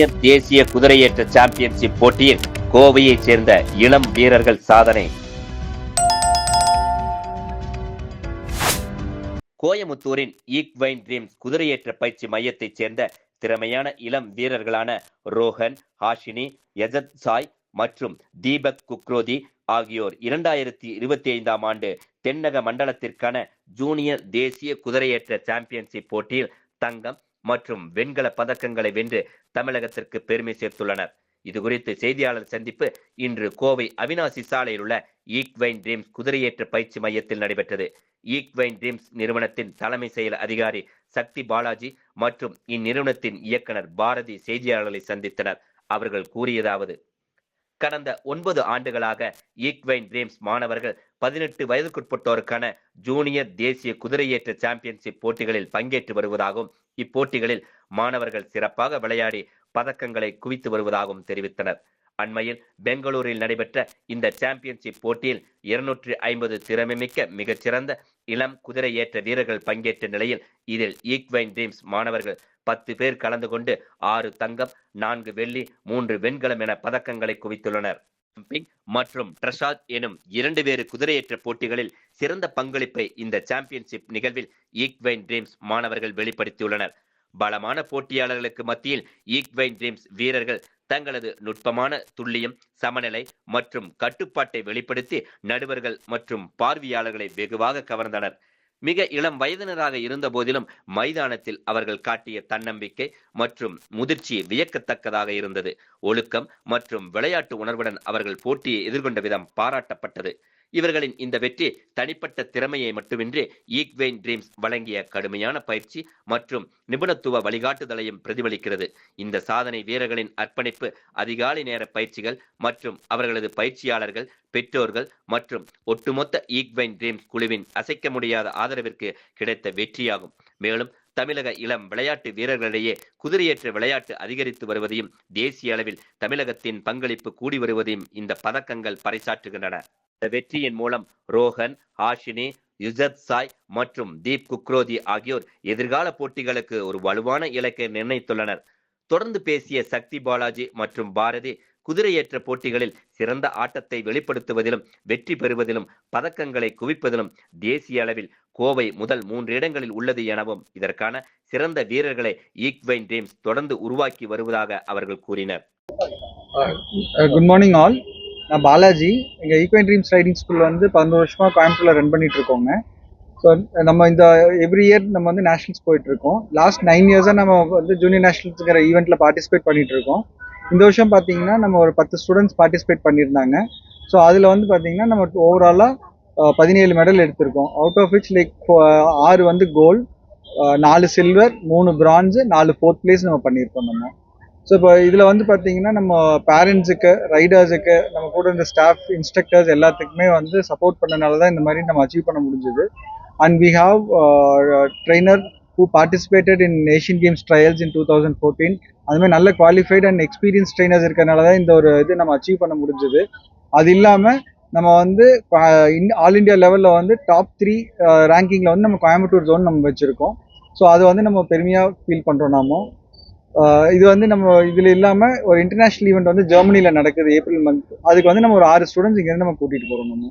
Junior தேசிய குதிரையேற்ற championship போட்டியில் கோவையைச் சேர்ந்த இளம் வீரர்கள் சாதனை. கோயமுத்தூரின் ஈக்வைன் ட்ரீம்ஸ் குதிரையேற்ற பயிற்சி மையத்தைச் சேர்ந்த திறமையான இளம் வீரர்களான ரோஹன் ஹாஷினி யஜத் சாய் மற்றும் தீபக் குக்ரோதி ஆகியோர் இரண்டாயிரத்தி இருபத்தி ஐந்தாம் ஆண்டு தென்னக மண்டலத்திற்கான ஜூனியர் தேசிய குதிரையேற்ற சாம்பியன்ஷிப் போட்டியில் தங்கம் மற்றும் வெண்கல பதக்கங்களை வென்று தமிழகத்திற்கு பெருமை சேர்த்துள்ளனர். இது குறித்து செய்தியாளர் சந்திப்பு இன்று கோவை அவினாசி சாலையில் உள்ள ஈக்வைன் ட்ரீம்ஸ் குதிரையேற்ற பயிற்சி மையத்தில் நடைபெற்றது. ஈக்வைன் ட்ரீம்ஸ் நிறுவனத்தின் தலைமை செயல் அதிகாரி சக்தி பாலாஜி மற்றும் இந்நிறுவனத்தின் இயக்குனர் பாரதி செய்தியாளர்களை சந்தித்தனர். அவர்கள் கூறியதாவது கடந்த ஒன்பது ஆண்டுகளாக ஈக்வைன் ட்ரீம்ஸ் மாணவர்கள் பதினெட்டு வயதுக்குட்பட்டோருக்கான ஜூனியர் தேசிய குதிரையேற்ற சாம்பியன்ஷிப் போட்டிகளில் பங்கேற்று வருவதாகவும் இப்போட்டிகளில் மாணவர்கள் சிறப்பாக விளையாடி பதக்கங்களை குவித்து வருவதாகவும் தெரிவித்தனர். அண்மையில் பெங்களூரில் நடைபெற்ற இந்த சாம்பியன்ஷிப் போட்டியில் இருநூற்றி ஐம்பது திறமைமிக்க மிகச்சிறந்த இளம் குதிரை ஏற்ற வீரர்கள் பங்கேற்ற நிலையில் இதில் ஈக்வைன் ட்ரீம்ஸ் மாணவர்கள் பத்து பேர் கலந்து கொண்டு ஆறு தங்கம் நான்கு வெள்ளி மூன்று வெண்கலம் என பதக்கங்களை குவித்துள்ளனர். மற்றும் பிரசாத் எனும் இரண்டு வேறு குதிரையேற்ற போட்டிகளில் சிறந்த பங்களிப்பை இந்த சாம்பியன்ஷிப் நிகழ்வில் ஈக்வைன் ட்ரீம்ஸ் மாணவர்கள் வெளிப்படுத்தியுள்ளனர். பலமான போட்டியாளர்களுக்கு மத்தியில் ஈக்வைன் ட்ரீம்ஸ் வீரர்கள் தங்களது நுட்பமான துல்லியம் சமநிலை மற்றும் கட்டுப்பாட்டை வெளிப்படுத்தி நடுவர்கள் மற்றும் பார்வையாளர்களை வெகுவாக கவர்ந்தனர். மிக இளம் வயதினராக இருந்த போதிலும் மைதானத்தில் அவர்கள் காட்டிய தன்னம்பிக்கை மற்றும் முதிர்ச்சி வியக்கத்தக்கதாக இருந்தது. ஒழுக்கம் மற்றும் விளையாட்டு உணர்வுடன் அவர்கள் போட்டியை எதிர்கொண்ட விதம் பாராட்டப்பட்டது. இவர்களின் இந்த வெற்றி தனிப்பட்ட திறமையை மட்டுமின்றி ஈக்வெயின் ட்ரீம்ஸ் வழங்கிய கடுமையான பயிற்சி மற்றும் நிபுணத்துவ வழிகாட்டுதலையும் பிரதிபலிக்கிறது. இந்த சாதனை வீரர்களின் அர்ப்பணிப்பு அதிகாலை நேர பயிற்சிகள் மற்றும் அவர்களது பயிற்சியாளர்கள் பெற்றோர்கள் மற்றும் ஒட்டுமொத்த ஈக்வைன் ட்ரீம்ஸ் குழுவின் அசைக்க முடியாத ஆதரவிற்கு கிடைத்த வெற்றியாகும். மேலும் தமிழக இளம் விளையாட்டு வீரர்களிடையே குதிரையேற்ற விளையாட்டு அதிகரித்து வருவதையும் தேசிய அளவில் தமிழகத்தின் பங்களிப்பு கூடி வருவதையும் இந்த பதக்கங்கள் பறைசாற்றுகின்றன. வெற்றியின் மூலம் ரோஹன் ஆஷினி யுசத் சாய் மற்றும் தீப் குக்ரோதி ஆகியோர் எதிர்கால போட்டிகளுக்கு ஒரு வலுவான இலக்கை நிர்ணயித்துள்ளனர். தொடர்ந்து பேசிய சக்தி பாலாஜி மற்றும் பாரதி குதிரையேற்ற போட்டிகளில் சிறந்த ஆட்டத்தை வெளிப்படுத்துவதிலும் வெற்றி பெறுவதிலும் பதக்கங்களை குவிப்பதிலும் தேசிய அளவில் கோவை முதல் மூன்று இடங்களில் உள்ளது எனவும் இதற்கான சிறந்த வீரர்களை ஈக்வைன் டீம்ஸ் தொடர்ந்து உருவாக்கி வருவதாக அவர்கள் கூறினர். குட் மார்னிங் ஆல் நான் பாலாஜி. இங்கே ஈக்வன் ட்ரீம்ஸ் ரைடிங் ஸ்கூல் வந்து பதினோரு வருஷமாக கோயம்புத்தூரில் ரன் பண்ணிட்டு இருக்கோங்க. ஸோ நம்ம இந்த எவ்ரி இயர் நம்ம வந்து நேஷனல்ஸ் போயிட்டுருக்கோம் லாஸ்ட் நைன் இயர்ஸாக நம்ம வந்து ஜூனியர் நேஷனல்ஸுங்கிற ஈவெண்ட்டில் பார்ட்டிசிபேட் பண்ணிட்டு இருக்கோம். இந்த வருஷம் பார்த்தீங்கன்னா நம்ம ஒரு பத்து ஸ்டூடெண்ட்ஸ் பார்ட்டிசிபேட் பண்ணியிருந்தாங்க. ஸோ அதில் வந்து பார்த்தீங்கன்னா நம்ம ஓவராலாக பதினேழு மெடல் எடுத்திருக்கோம். அவுட் ஆஃப் விச் லைக் ஆறு வந்து கோல்டு நாலு சில்வர் மூணு பிரான்ஸு நாலு ஃபோர்த் பிளேஸ் நம்ம பண்ணியிருக்கோம் நம்ம. ஸோ இப்போ இதில் வந்து பார்த்தீங்கன்னா நம்ம பேரண்ட்ஸுக்கு ரைடர்ஸுக்கு நம்ம கூட இந்த ஸ்டாஃப் இன்ஸ்ட்ரக்டர்ஸ் எல்லாத்துக்குமே வந்து சப்போர்ட் பண்ணனால தான் இந்த மாதிரி நம்ம அச்சீவ் பண்ண முடிஞ்சது. And we have trainer who participated in Asian Games trials in two thousand fourteen அதுமாதிரி நல்ல குவாலிஃபைட் அண்ட் எக்ஸ்பீரியன்ஸ் ட்ரைனர்ஸ் இருக்கிறனால தான் இந்த ஒரு இது நம்ம அச்சீவ் பண்ண முடிஞ்சது. அது இல்லாமல் நம்ம வந்து ஆல் இண்டியா லெவலில் வந்து டாப் த்ரீ ரேங்கிங்கில் வந்து நம்ம கோயம்புத்தூர் ஜோன் நம்ம வச்சுருக்கோம். ஸோ அது வந்து நம்ம பெருமையாக ஃபீல் பண்ணுறோம் நாம. இது வந்து நம்ம இதில் இல்லாமல் ஒரு இன்டர்நேஷ்னல் ஈவெண்ட் வந்து ஜெர்மனியில் நடக்குது ஏப்ரல் மந்த் அதுக்கு வந்து நம்ம ஒரு ஆறு ஸ்டூடெண்ட்ஸ் இங்கேருந்து நம்ம கூட்டிகிட்டு போகிறோம் நம்ம.